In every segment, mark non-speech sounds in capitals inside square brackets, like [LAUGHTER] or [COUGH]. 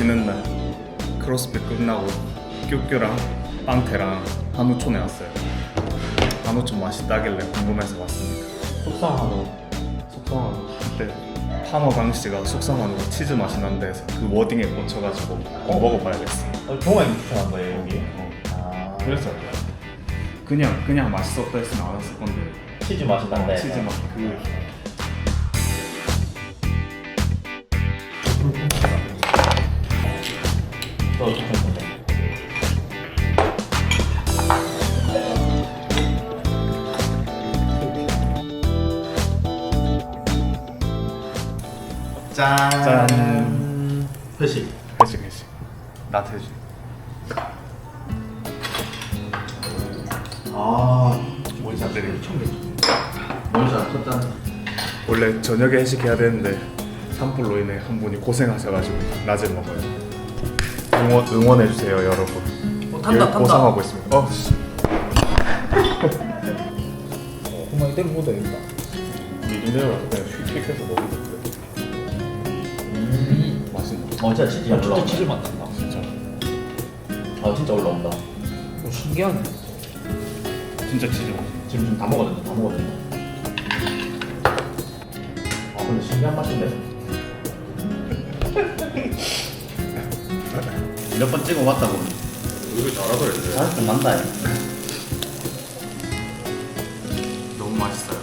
쉬는 날 크로스핏 끝나고 뀨뀨랑 빵태랑 한우촌에 왔어요. 한우촌 맛있다길래 궁금해서 왔습니다. 속상하고 속상하고 그때 파머 강씨가 거 치즈 맛이 난다 해서 그 워딩에 꽂혀가지고 꼭 먹어봐야겠어. 어, 종아이 추천한 거예요 여기? 어. 아 그래서 그냥 그냥 맛있었다 했으면 안 왔을 건데 치즈 맛이 난다 어, 치즈 맛 그. 짠. 짠. 회식. 회식 회식. 나 회식. 아, 원샷들이 원샷 첫 잔. 원래 저녁에 회식해야 되는데 산불로 인해 한 분이 고생하셔가지고 낮에 먹어요. 응원 응원해 주세요 여러분. 어, 탄다, 열- 탄다. 고생하고 있습니다. 어, 씨. 정말 이대로 못 되겠다. 미리네로 그냥 휙휙해서 먹으면 돼. 음. 맛있네. 어, 진짜 치즈 야, 올라온다. 진짜 치즈 맛 난다. 진짜. 아, 진짜 올라온다. 오, 신기하네. 진짜 치즈 맛. 지금 좀 다 먹었는데, 다 먹었는데. 아, 근데 신기한 맛인데. 몇 번 찍어봤다고. 이거 잘하더래. 잘좀 난다. 얘. 너무 맛있어요.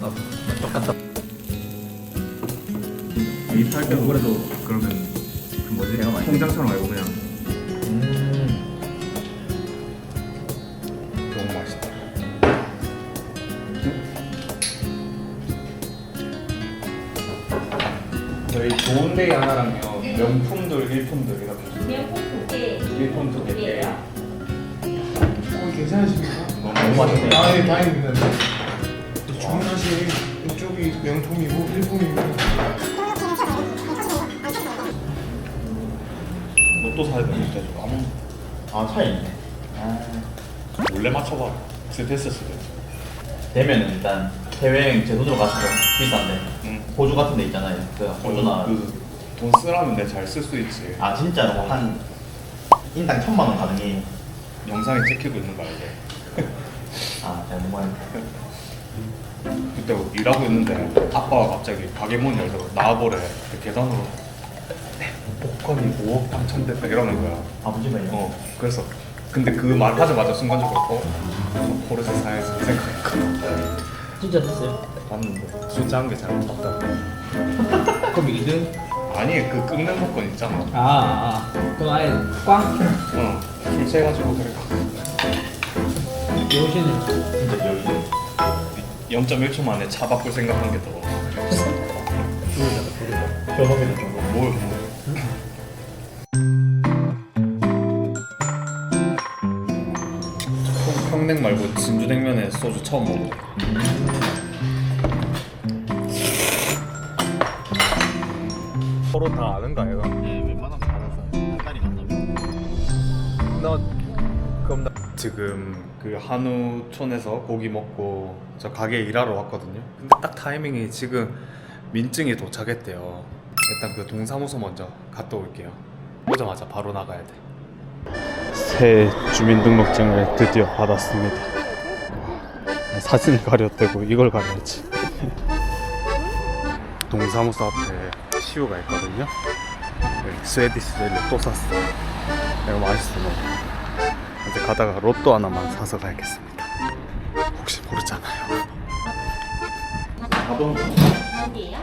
아, 똑같다. 이탈 때도 그래도 그러면 그 뭐지? 통장처럼 알고 그냥 음. 너무 맛있다. 저희 좋은 데이 하나랑요 명품들 일품들 이렇게 명품 두 개. 일품 두 개. 개예요. 어, 괜찮으십니까? 너무 맛있네. 아, 예, 다행입니다. 주문하신 이쪽이 명품이고 일품이고 로또 사야 되는데 아무 아, 차이 있네. 아. 몰래 맞춰봐. 스트레스 쓰게. 되면은 일단 해외여행 제 돈으로 가시죠. 비싼데. 응. 호주 같은 데 있잖아요. 그 호주나. 그 돈 쓰라면 내잘쓸 수 있지. 아, 진짜로 한 인당 천만 원 가능해. 영상에 찍히고 있는 거 알지? 아, 너무 그때 일하고 있는데 아빠가 갑자기 가게 문 열다가 나와보래 그 계단으로 복권이 5억 당첨됐다 이러는 거야 아버지가요. 어 그래서 근데 그 말 하자마자 순간적으로 어? 포르쉐 사야지 생각했거든 진짜 됐어요. 봤는데 숫자 한 개 잘못 봤다 [LAUGHS] 그럼 2등? 아니 그 끊는 복권 있잖아 아, 아. 그럼 아예 꽝? 어술 채가지고 그래 요시는 진짜 여기. 0.1초 만에 차 바꿀 생각한 게 더 경험이도 좀. 뭘 뭐. 평- 평냉 말고 진주냉면에 소주 처음 먹어. 서로 다 아는 거 아이가? 네, 웬만하면 받아서 딸이 만나면. 나 그럼 나 지금 그 한우촌에서 고기 먹고 저 가게 일하러 왔거든요. 근데 딱 타이밍이 지금 민증이 도착했대요. 일단 그 동사무소 먼저 갔다 올게요. 오자마자 바로 나가야 돼. 새 주민등록증을 드디어 받았습니다. 사진 가렸대고 이걸 가려야지. [LAUGHS] 동사무소 앞에 시우가 있거든요. 여기 스웨디시 젤리 또 샀어요. 이거 맛있어 너무. 이제 가다가 로또 하나만 사서 가야겠습니다. 혹시 모르잖아요. 가동. 어디예요?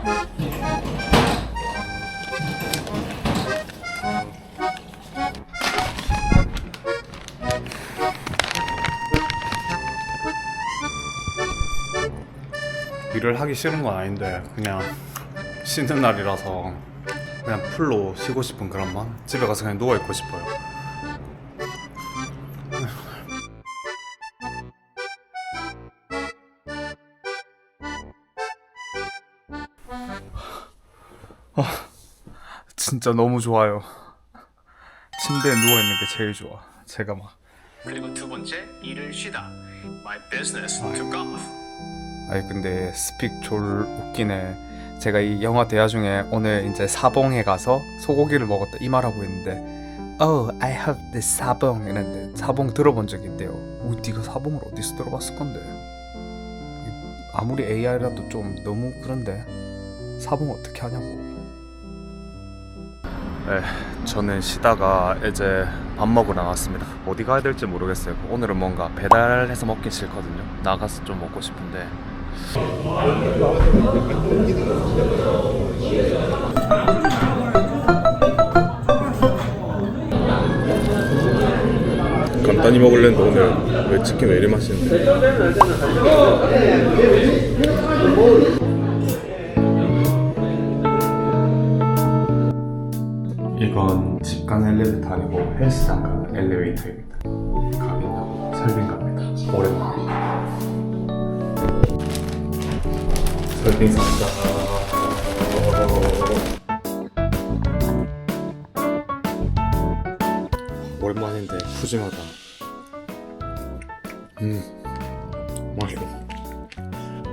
일을 하기 싫은 건 아닌데 그냥 쉬는 날이라서 그냥 풀로 쉬고 싶은 그런 마음. 집에 가서 그냥 누워 있고 싶어요. 아, 진짜 너무 좋아요. 침대에 누워 있는 게 제일 좋아. 제가 막 그리고 두 번째 일을 쉬다. My business took off. 아니 근데 스픽 졸 웃기네 제가 이 영화 대화 중에 오늘 이제 사봉에 가서 소고기를 먹었다 이 말하고 있는데 Oh, I have this 사봉 이랬는데 사봉 들어본 적 있대요. 어, 네가 사봉을 어디서 들어봤을 건데? 아무리 AI라도 좀 너무 그런데 사봉 어떻게 하냐고. 네, 저는 쉬다가 이제 밥 먹으러 나왔습니다. 어디 가야 될지 모르겠어요. 오늘은 뭔가 배달해서 먹기 싫거든요. 나가서 좀 먹고 싶은데. 간단히 먹을랬는데 오늘 왜 치킨 왜 이리 맛있는데? 이건 집간 엘리베이터 아니고 헬스장 가는 엘리베이터입니다. 가긴다고 설빙 갑니다. 오랜만에. 설빙 삽니다. 오랜만인데 푸짐하다. 음, 맛있어.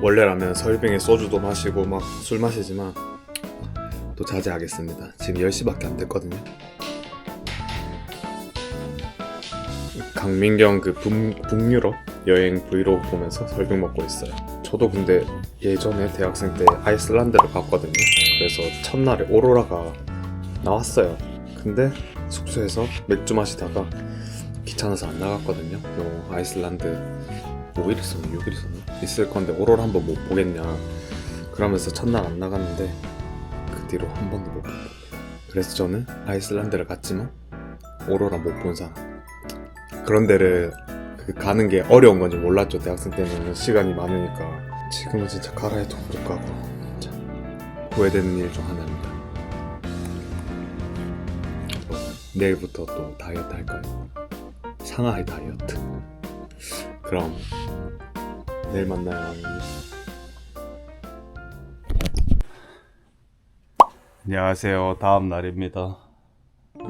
원래라면 설빙에 소주도 마시고 막 술 마시지만 또 자제하겠습니다. 지금 10시밖에 안 됐거든요. 강민경 그 북, 북유럽 여행 브이로그 보면서 설빙 먹고 있어요. 저도 근데 예전에 대학생 때 아이슬란드를 갔거든요. 그래서 첫날에 오로라가 나왔어요. 근데 숙소에서 맥주 마시다가 귀찮아서 안 나갔거든요. 뭐 아이슬란드 5일 있었나 6일 있었나 있을 건데 오로라 한번 못 보겠냐. 그러면서 첫날 안 나갔는데 그 뒤로 한 번도 못 봤어요. 그래서 저는 아이슬란드를 갔지만 오로라 못 본 사람. 그런 데를 그 가는 게 어려운 건지 몰랐죠. 대학생 때는 시간이 많으니까. 지금은 진짜 가라 해도 못 가고 참 후회되는 일 중 하나입니다. 내일부터 또 다이어트 할까요? 상하이 다이어트. 그럼 내일 만나요. 안녕하세요. 다음 날입니다.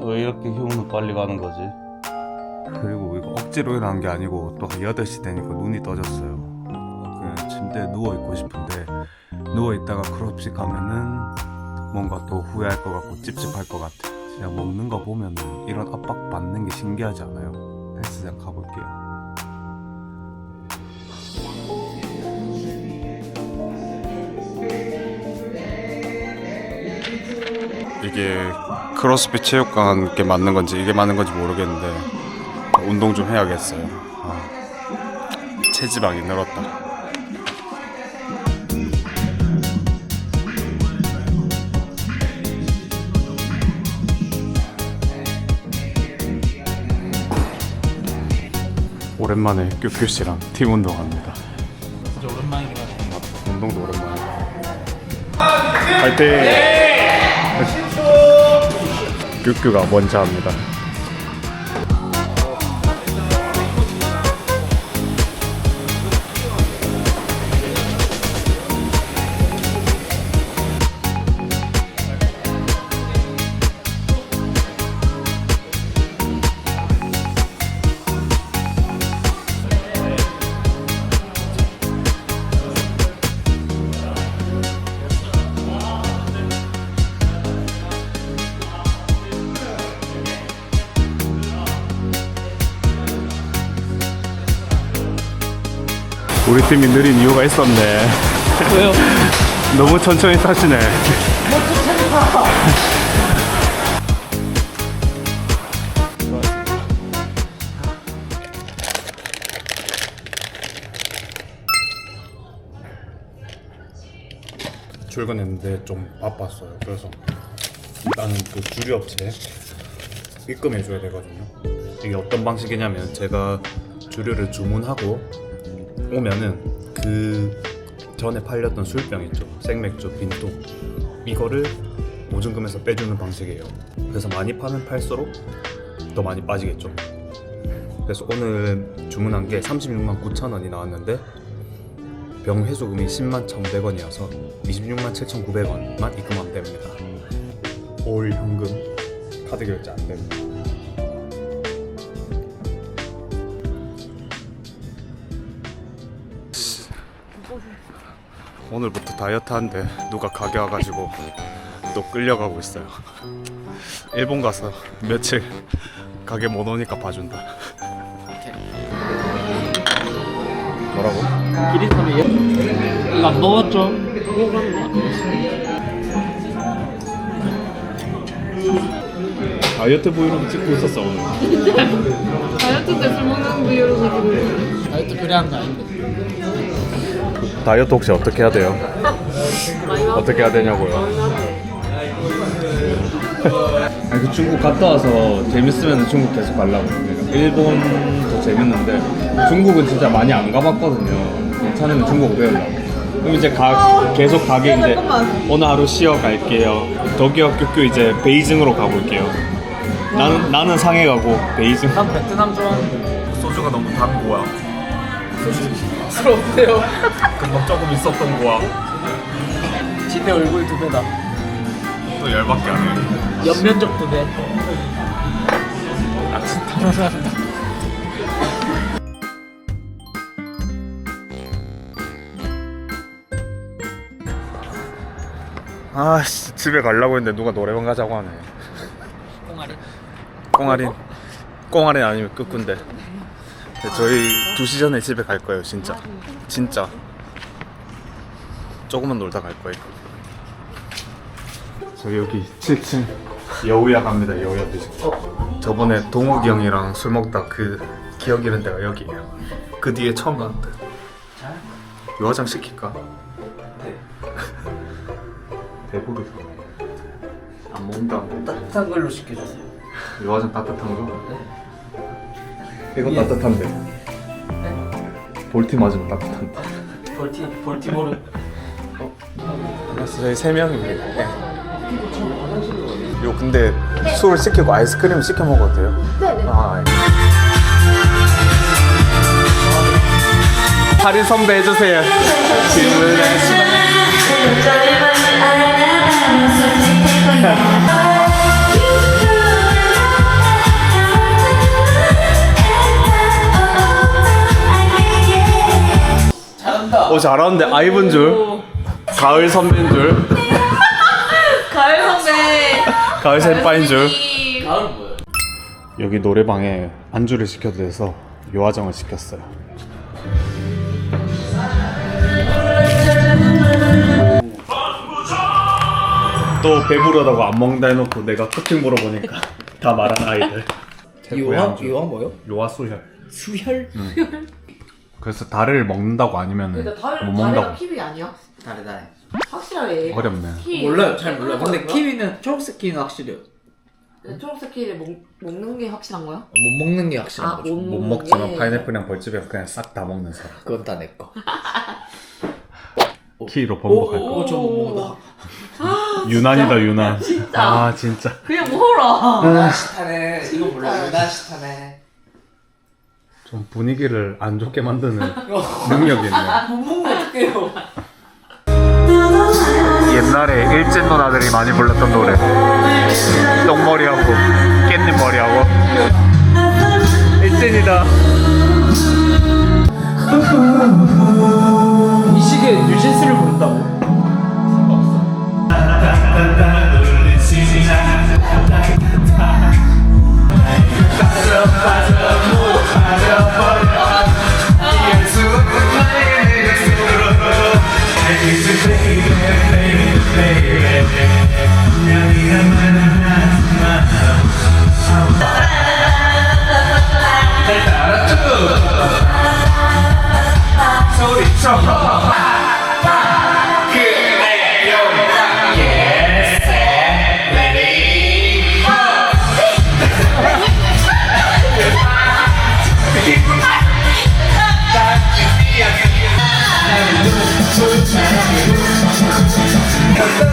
왜 이렇게 휴무는 빨리 가는 거지? 그리고 이거 억지로 일어난 게 아니고 또 8시 되니까 눈이 떠졌어요. 침대에 누워 있고 싶은데 누워 있다가 클럽식 가면은 뭔가 또 후회할 것 같고 찝찝할 것 같아. 그냥 먹는 거 보면은 이런 압박 받는 게 신기하지 않아요? 헬스장 가볼게요. 이게 크로스핏 체육관 게 맞는 건지 이게 맞는 건지 모르겠는데 운동 좀 해야겠어요. 아, 체지방이 늘었다. 오랜만에 큐큐 씨랑 팀 운동합니다. 진짜 오랜만이긴 하네. 운동도 오랜만에. 파이팅! 큐큐가 먼저 합니다. 우리 팀이 느린 이유가 있었네. 왜요? [LAUGHS] 너무 천천히 타시네. [LAUGHS] 출근했는데 좀 바빴어요. 그래서 일단은 그 주류 업체 입금해 줘야 되거든요. 이게 어떤 방식이냐면 제가 주류를 주문하고 오면은 그 전에 팔렸던 술병 있죠? 생맥주 빈통. 이거를 보증금에서 빼주는 방식이에요. 그래서 많이 파면 팔수록 더 많이 빠지겠죠. 그래서 오늘 주문한 게 36만 9천 원이 나왔는데 병 회수금이 10만 1,100원이어서 26만 7,900원만 입금하면 됩니다. 올 현금 카드 결제 안 됩니다 오늘부터 다이어트 하는데 누가 가게 와가지고 또 끌려가고 있어요. 일본 가서 며칠 가게 못 오니까 봐준다. 뭐라고? 안 먹었죠? 다이어트 브이로그 찍고 있었어 오늘. [LAUGHS] 다이어트 때 술 먹는 브이로그 지금 다이어트 그래 한 거 아닌데 다이어트 혹시 어떻게 해야 돼요? 어떻게 해야 되냐고요? 아니 그 중국 갔다 와서 재밌으면 중국 계속 가려고 내가 일본도 재밌는데 중국은 진짜 많이 안 가봤거든요. 괜찮으면 중국 배우려고. 그럼 이제 가, 계속 가게 이제 오늘 하루 쉬어 갈게요. 도쿄 교교 이제 베이징으로 가볼게요. 나는, 나는 상해 가고 베이징. 난 베트남 좋아하는데 소주가 너무 단 거야 부끄럽대요. 금방 조금 있었던 거야 지대 얼굴 두 배다. 또 열받게 하네. 연면적 두배. 아씨 집에 가려고 했는데 누가 노래방 가자고 하네. 꽁아리? 꽁아린. 꽁아린 아니면 끝군데 근데 저희 2시 전에 집에 갈 거예요 진짜. 진짜. 조금만 놀다 갈 거예요. 저 여기 7층 여우야 갑니다 여우야 뮤직. 저번에 동욱이 형이랑 술 먹다 그 기억 잃은 데가 여기예요 그 뒤에 처음 갔는데 요 화장 시킬까? 배부르다 안 먹는다 안 먹는다. 따뜻한 걸로 시켜주세요. 요 화장 따뜻한 거? 이거 따뜻한데. 볼티 맞으면 따뜻한데. 볼티 볼티모르 알았어 저희 세 명입니다. 네. 요 근데 술 시키고 아이스크림 시켜 먹어도 돼요? 네네. 아, 할인 선배 해주세요. 잘한다 [LAUGHS] [LAUGHS] 오 잘하는데 아이브인 줄 가을 선배인 줄 [LAUGHS] 가을 선배 가을 sen파인 줄 가을은 뭐예요? 여기 노래방에 안주를 시켜도 돼서 요화정을 시켰어요. 또 배부르다고 안 먹는다 해놓고 내가 쿠킹 물어보니까 다 말한 아이들. 요화 요화 뭐요? 요화 수혈. 수혈? 그래서 달을 먹는다고 아니면 못 먹는다고. 키위 아니야? 다르 다르 확실하게 어렵네. 키 몰라요 잘 몰라요 근데 키위는 초록색 키위는 확실해요 초록색 키위를 먹, 먹는 게 확실한 거야? 못 먹는 게 확실한 아, 거죠 못, 못 먹지만 게. 파인애플이랑 벌집에서 그냥 싹 다 먹는 사람. [LAUGHS] 그건 다 내꺼 [LAUGHS] 키로 번복할 거. 오저못 먹다 유난이다 유난. 아 진짜. 그냥 먹어라 유나시타네 이거 몰라 유나시타네 좀 분위기를 안 좋게 만드는 능력이 있네. 못 먹으면 어떡해요? 옛날에 일진 누나들이 많이 불렀던 노래. 똥머리하고 깻잎 머리하고. 일진이다. 이 시기에 뉴진스를 부른다고?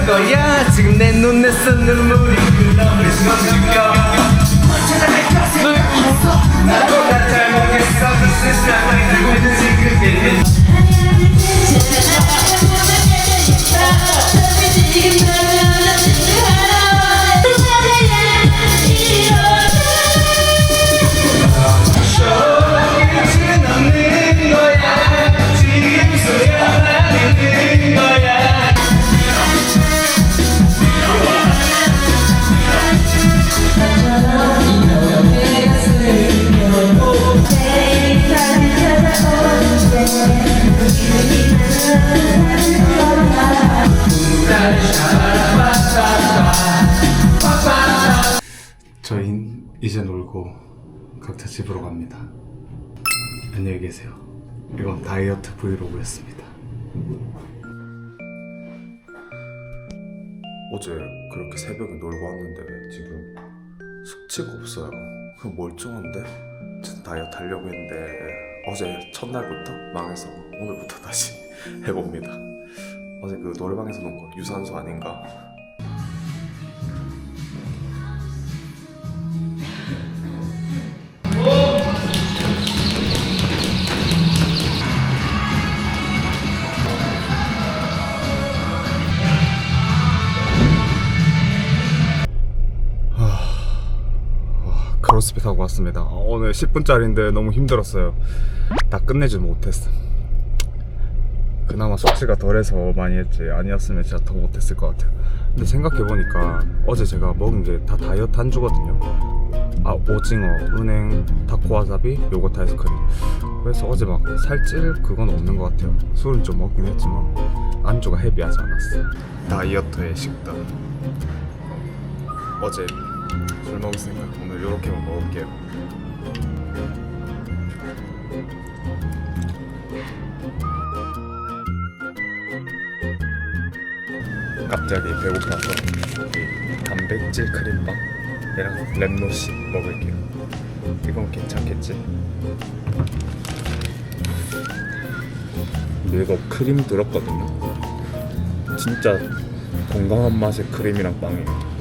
거야? 지금 내 눈에서 눈물이 흘러버릴 수 없을까? 나보다 잘 먹겠어. 그 세상을 알고 있는 지금 저희 이제 놀고 각자 집으로 갑니다. 안녕히 계세요. 이건 다이어트 브이로그였습니다. 어제 그렇게 새벽에 놀고 왔는데 지금 숙취가 없어요. 그 멀쩡한데 진짜 다이어트 하려고 했는데 어제 첫날부터 망해서 오늘부터 다시 [LAUGHS] 해봅니다. 어제 그 노래방에서 논거 유산소 아닌가? 크로스핏 하고 왔습니다. 어, 오늘 10분짜리인데 너무 힘들었어요. 다 끝내지 못했어. 그나마 숙취가 덜해서 많이 했지 아니었으면 진짜 더 못했을 것 같아요. 근데 생각해보니까 어제 제가 먹은 게 다 다이어트 안주거든요. 아 오징어, 은행, 타코와사비, 요거트 아이스크림. 그래서 어제 막 살찔 그건 없는 것 같아요. 술은 좀 먹긴 했지만 안주가 헤비하지 않았어요. 다이어트의 식단. 어제 술 먹었으니까 오늘 요렇게만 먹을게요. 갑자기 배고파서 이 단백질 크림빵이랑 랩노시 먹을게요. 이건 괜찮겠지? 근데 이거 크림 들었거든요. 진짜 건강한 맛의 크림이랑 빵이에요.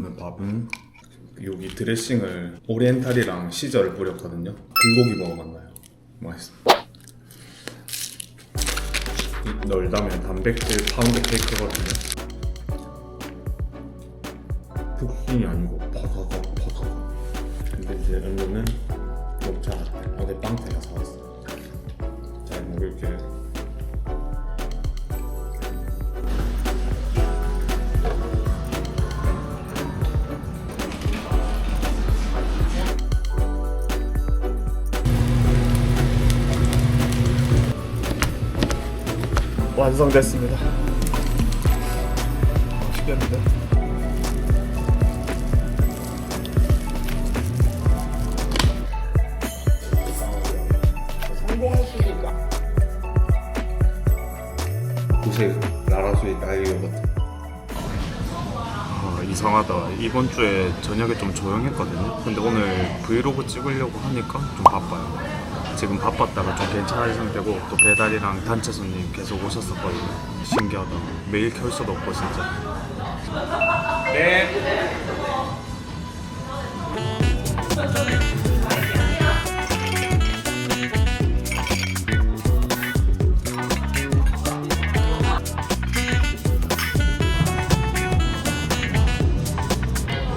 오늘 밥은 여기 드레싱을 오리엔탈이랑 시저를 뿌렸거든요. 불고기 먹어봤나요? 맛있어. 이 널다면 단백질 파운드 케이크거든요. 푸딩이 아니고 버거거 버거거. 근데 이제 얼른은 녹차 라떼. 어제 빵테가 사왔어. 잘 먹을게요. 완성됐습니다. 맛있겠는데? 구세 나라수의 나이 요거트. 아, 이상하다. 이번 주에 저녁에 좀 조용했거든요. 근데 오늘 브이로그 찍으려고 하니까 좀 바빠요. 지금 바빴다가 좀 괜찮아진 상태고 또 배달이랑 단체 손님 계속 오셨었거든요. 신기하다. 매일 켤 수도 없고 진짜. 네.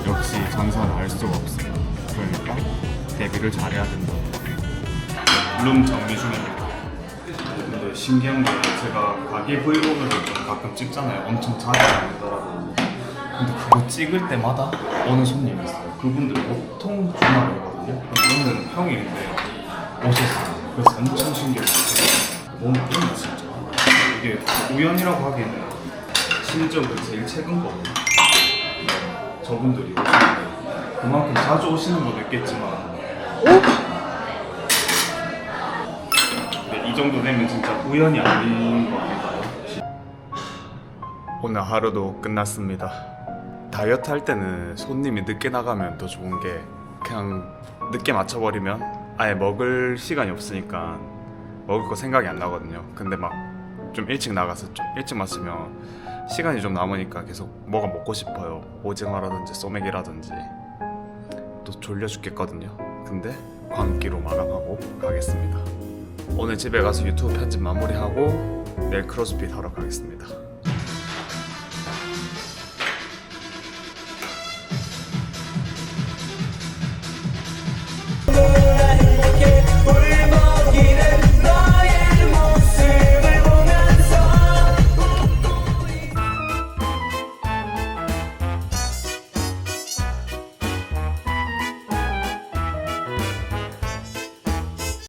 역시 장사는 알 수가 없어요. 그러니까 대비를 잘해야 된다. 룸 정리 중입니다. 근데 신기한 게 제가 가게 브이로그를 좀 가끔 찍잖아요. 엄청 자주 찍더라고요. 근데 그거 찍을 때마다 오는 손님이 있어요. 그분들 보통 주말이거든요. 오늘은 평일인데 오셨어요. 그래서 엄청 신기했어요. 너무 웃긴다 진짜. 이게 우연이라고 하기에는 심지어 그 제일 최근 거거든요. 저분들이 오시는데 그만큼 자주 오시는 건 있겠지만 네, 이 정도 되면 진짜 우연이 아닌 것 같아요. 오늘 하루도 끝났습니다. 다이어트 할 때는 손님이 늦게 나가면 더 좋은 게 그냥 늦게 맞춰버리면 아예 먹을 시간이 없으니까 먹을 거 생각이 안 나거든요. 근데 막 좀 일찍 나가서 좀 일찍 마시면 시간이 좀 남으니까 계속 뭐가 먹고 싶어요. 오징어라든지 소맥이라든지 또 졸려 죽겠거든요. 근데 광기로 마감하고 가겠습니다. 오늘 집에 가서 유튜브 편집 마무리하고 내일 크로스핏 하러 가겠습니다.